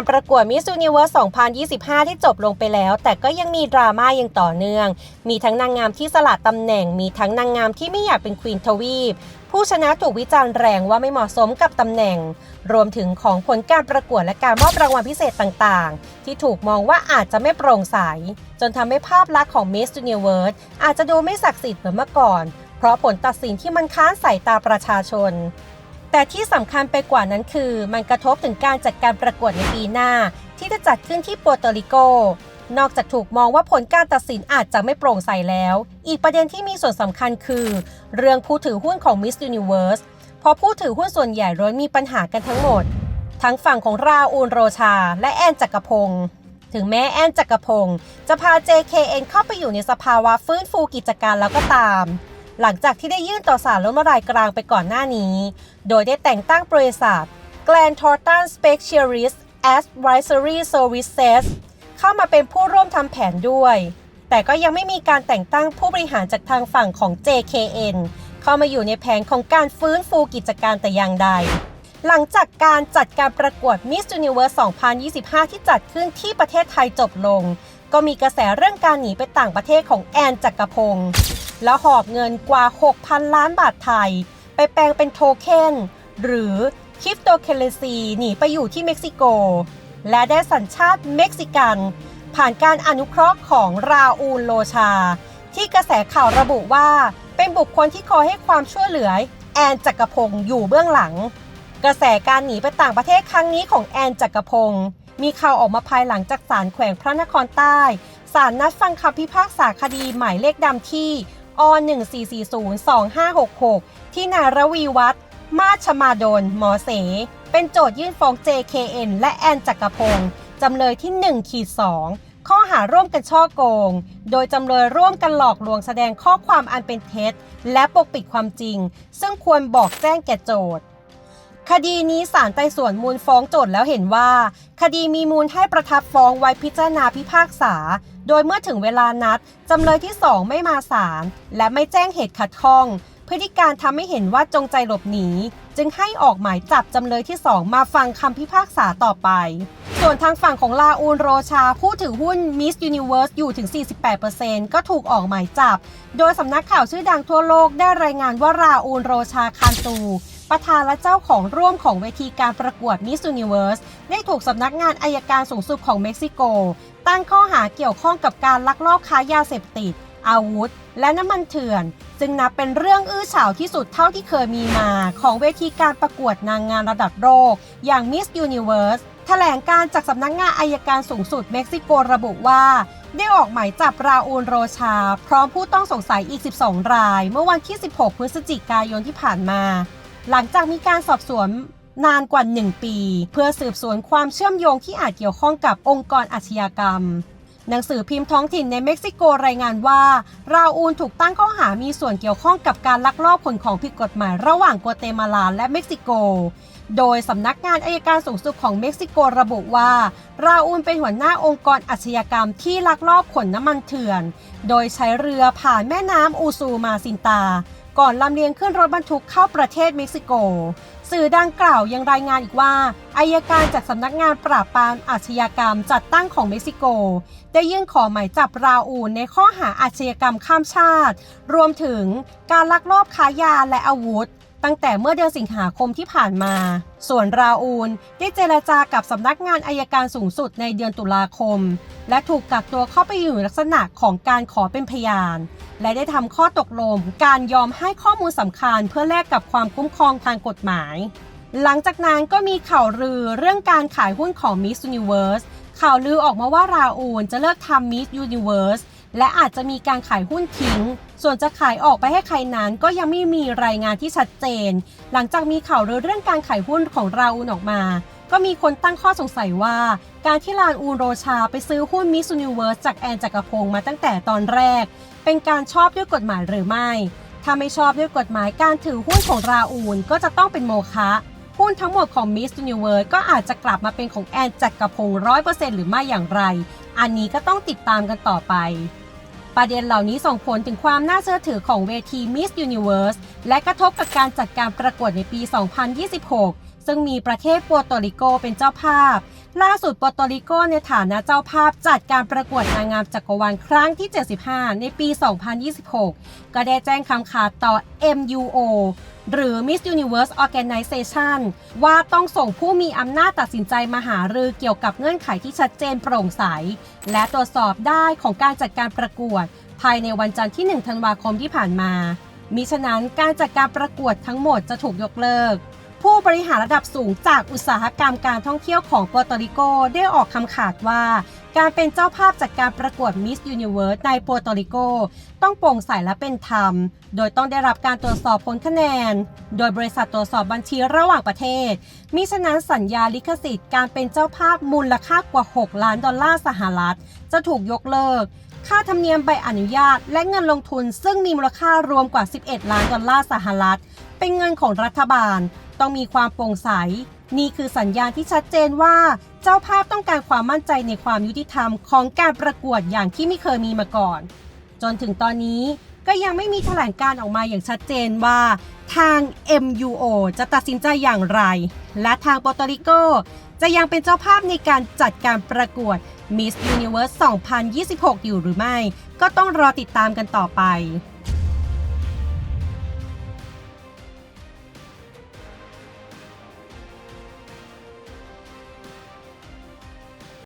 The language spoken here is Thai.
การประกวด Miss Universe 2025 ที่จบลงไปแล้ว แต่ก็ยังมีดราม่าย่างต่อเนื่อง มีทั้งนางงามที่สละตำแหน่ง มีทั้งนางงามที่ไม่อยากเป็นควีนทวีป ผู้ชนะถูกวิจารณ์แรงว่าไม่เหมาะสมกับตำแหน่ง รวมถึงของผลการประกวดและการมอบรางวัลพิเศษต่างๆ ที่ถูกมองว่าอาจจะไม่โปร่งใส จนทำให้ภาพลักษณ์ของ Miss Universe อาจจะดูไม่ศักดิ์สิทธิ์เหมือนเมื่อก่อน เพราะผลตัดสินที่มันค้านสายตาประชาชน แต่ที่สำคัญไปกว่านั้นคือ มันกระทบถึงการจัดการประกวดในปีหน้า ที่จะจัดขึ้นที่ปัวโตริโก นอกจากถูกมองว่าผลการตัดสินอาจจะไม่โปร่งใสแล้ว อีกประเด็นที่มีส่วนสำคัญคือ เรื่องผู้ถือหุ้นของ Miss Universe เพราะผู้ถือหุ้นส่วนใหญ่ล้วนมีปัญหากันทั้งหมด ทั้งฝั่งของราอูนโรชา และแอนจักรพงศ์ถึงแม้แอนจักรพงศ์จะพา JKN เข้าไปอยู่ในสภาวะฟื้นฟูกิจการแล้วก็ตาม หลังจากที่ได้ยื่นต่อศาลล้มละลายกลางไปก่อนหน้านี้ โดยได้แต่งตั้งบริษัท Grand Thornton Specialist Advisory Services เข้ามาเป็นผู้ร่วมทำแผนด้วย แต่ก็ยังไม่มีการแต่งตั้งผู้บริหารจากทางฝั่งของ JKN เข้ามาอยู่ในแผนของการฟื้นฟูกิจการแต่อย่างใด หลังจากการจัดการประกวด Miss Universe 2025 ที่จัดขึ้นที่ประเทศไทยจบลง ก็มีกระแสเรื่องการหนีไปต่างประเทศของแอนจักรพงศ์ แล้วหอบเงินกว่า 6,000 ล้านบาทไทย ไปแปลงเป็นโทเค็นหรือคริปโตเคเลซีหนีไปอยู่ที่เม็กซิโก และได้สัญชาติเม็กซิกัน ผ่านการอนุเคราะห์ของราอูลโลชา ที่กระแสข่าวระบุว่าเป็นบุคคลที่คอยให้ความช่วยเหลือแอนจักรพงศ์อยู่เบื้องหลัง กระแสการหนีไปต่างประเทศครั้งนี้ของแอนจักรพงศ์มีข่าวออกมาภายหลังจากศาลแขวงพระนครใต้ศาลนัดฟังคำพิพากษาคดีหมายเลขดำที่ อ14402566 ที่นายระวีวัฒน์มาชมาดลหมอเส เป็นโจทยื่นฟ้อง JKN และแอนจักรพงศ์จำเลยที่1ขีด2ข้อหาร่วมกันช่อโกง โดยจำเลยร่วมกันหลอกลวงแสดงข้อความอันเป็นเท็จ และปกปิดความจริง ซึ่งควรบอกแจ้งแก่โจทย์ คดีนี้ศาลไต่สวนมูลฟ้องโจทย์แล้วเห็นว่า คดีมีมูลให้ประทับฟ้องไว้พิจารณาพิพากษา โดยเมื่อถึงเวลานัด จำเลยที่2ไม่มาศาลและไม่แจ้งเหตุขัดข้อง พฤติการทำให้เห็นว่าจงใจหลบหนี จึงให้ออกหมายจับจำเลยที่2มาฟังคำพิพากษาต่อไป ส่วนทางฝั่งของลาอูนโรชาผู้ถือหุ้น Miss Universe อยู่ถึง 48%ก็ถูกออกหมายจับ โดยสำนักข่าวชื่อดังทั่วโลกได้รายงานว่าราอูนโรชาคานตู ประธานและเจ้าของร่วมของเวทีการประกวด Miss Universe ได้ถูกสำนักงานอายการสูงสุดของเม็กซิโก ตั้งข้อหาเกี่ยวข้องกับการลักลอบค้ายาเสพติด อาวุธ และน้ำมันเถื่อน ซึ่งนับเป็นเรื่องอื้อฉาวที่สุดเท่าที่เคยมีมา ของเวทีการประกวดนางงามระดับโลกอย่าง Miss Universe แถลงการจากสำนักงานอายการสูงสุดเม็กซิโกระบุว่าได้ออกหมายจับราอูลโรชา พร้อมผู้ต้องสงสัยอีก 12 ราย เมื่อวันที่ 16 พฤศจิกายนที่ผ่านมา หลังจากมีการสอบสวนนานกว่า 1 ปี เพื่อสืบสวนความเชื่อมโยงที่อาจเกี่ยวข้องกับองค์กรอาชญากรรม หนังสือพิมพ์ท้องถิ่นในเม็กซิโกรายงานว่า ราอูลถูกตั้งข้อหามีส่วนเกี่ยวข้องกับการลักลอบขนของผิดกฎหมายระหว่างกัวเตมาลาและเม็กซิโก โดยสำนักงานอายการสูงสุดของเม็กซิโกระบุว่า ราอูลเป็นหัวหน้าองค์กรอาชญากรรมที่ลักลอบขนน้ำมันเถื่อน โดยใช้เรือผ่านแม่น้ำอูซูมาซินตา ก่อนลำเลียงขึ้นรถบรรทุกเข้าประเทศเม็กซิโก สื่อดังกล่าวยังรายงานอีกว่าอายการจากสำนักงานปราบปรามอาชญากรรมจัดตั้งของเม็กซิโก ได้ยื่นขอหมายจับราอูลในข้อหาอาชญากรรมข้ามชาติ รวมถึงการลักลอบค้ายาและอาวุธ ตั้งแต่เมื่อเดือนสิงหาคมที่ผ่านมา ส่วนราอูลได้เจรจากับสำนักงานอายการสูงสุดในเดือนตุลาคม และถูกกักตัวเข้าไปอยู่ในลักษณะของการขอเป็นพยาน และได้ทำข้อตกลงการยอมให้ข้อมูลสำคัญเพื่อแลกกับความคุ้มครองทางกฎหมาย หลังจากนั้นก็มีข่าวลือเรื่องการขายหุ้นของ Miss Universe ข่าวลือออกมาว่าราอูลจะเลิกทำ Miss Universe และอาจจะมีการขายหุ้นทิ้ง ส่วนจะขายออกไปให้ใครนั้นก็ยังไม่มีรายงานที่ชัดเจน หลังจากมีข่าวเรื่องการขายหุ้นของราอูลออกมา ก็มีคนตั้งข้อสงสัยว่า การที่ลานอูนโรชาไปซื้อหุ้น Miss Universe จากแอนจักรพงศ์มาตั้งแต่ตอนแรก เป็นการชอบด้วยกฎหมายหรือไม่ ถ้าไม่ชอบด้วยกฎหมายการถือหุ้นของราอูลก็จะต้องเป็นโมฆะหุ้นทั้งหมดของ Miss Universe ก็อาจจะกลับมาเป็นของแอนจักรพงศ์ร้อยเปอร์เซ็นต์หรือไม่อย่างไร อันนี้ก็ต้องติดตามกันต่อไป ประเด็นเหล่านี้ส่งผลถึงความน่าเชื่อถือของเวที Miss Universe และกระทบกับการจัดการประกวดในปี 2026 ซึ่งมีประเทศปัวโตริโกเป็นเจ้าภาพ ล่าสุดโปรโตริโกในฐานะเจ้าภาพจัดการประกวดนางงามจักรวาลครั้งที่ 75 ในปี 2026 ก็ได้แจ้งคำขาดต่อ MUO หรือ Miss Universe Organization ว่าต้องส่งผู้มีอำนาจตัดสินใจมาหารือเกี่ยวกับเงื่อนไขที่ชัดเจนโปร่งใส และตรวจสอบได้ของการจัดการประกวด ภายในวันจันทร์ที่ 1 ธันวาคมที่ผ่านมามิฉะนั้นการจัดการประกวดทั้งหมดจะถูกยกเลิก บริหารระดับสูงจากอุตสาหกรรมการท่องเที่ยวของปัวโตริโกได้ออกคำขาดว่า การเป็นเจ้าภาพจัดการประกวด Miss Universe ในปัวโตริโกต้องโปร่งใสและเป็นธรรม โดยต้องได้รับการตรวจสอบผลคะแนน โดยบริษัทตรวจสอบบัญชีระหว่างประเทศ มิฉะนั้นสัญญาลิขสิทธิ์การเป็นเจ้าภาพมูลค่ากว่า 6 ล้านดอลลาร์สหรัฐ จะถูกยกเลิกค่าธรรมเนียมใบอนุญาตและเงินลงทุนซึ่งมีมูลค่ารวมกว่า 11 ล้านดอลลาร์สหรัฐ เป็นเงินของรัฐบาล ต้องมีความโปร่งใส นี่คือสัญญาณที่ชัดเจนว่า เจ้าภาพต้องการความมั่นใจในความยุติธรรมของการประกวดอย่างที่ไม่เคยมีมาก่อน จนถึงตอนนี้ก็ยังไม่มีแถลงการออกมาอย่างชัดเจนว่า ทาง MUO จะตัดสินใจอย่างไร และทางโปรโตริโกจะยังเป็นเจ้าภาพในการจัดการประกวด Miss Universe 2026 อยู่หรือไม่ ก็ต้องรอติดตามกันต่อไป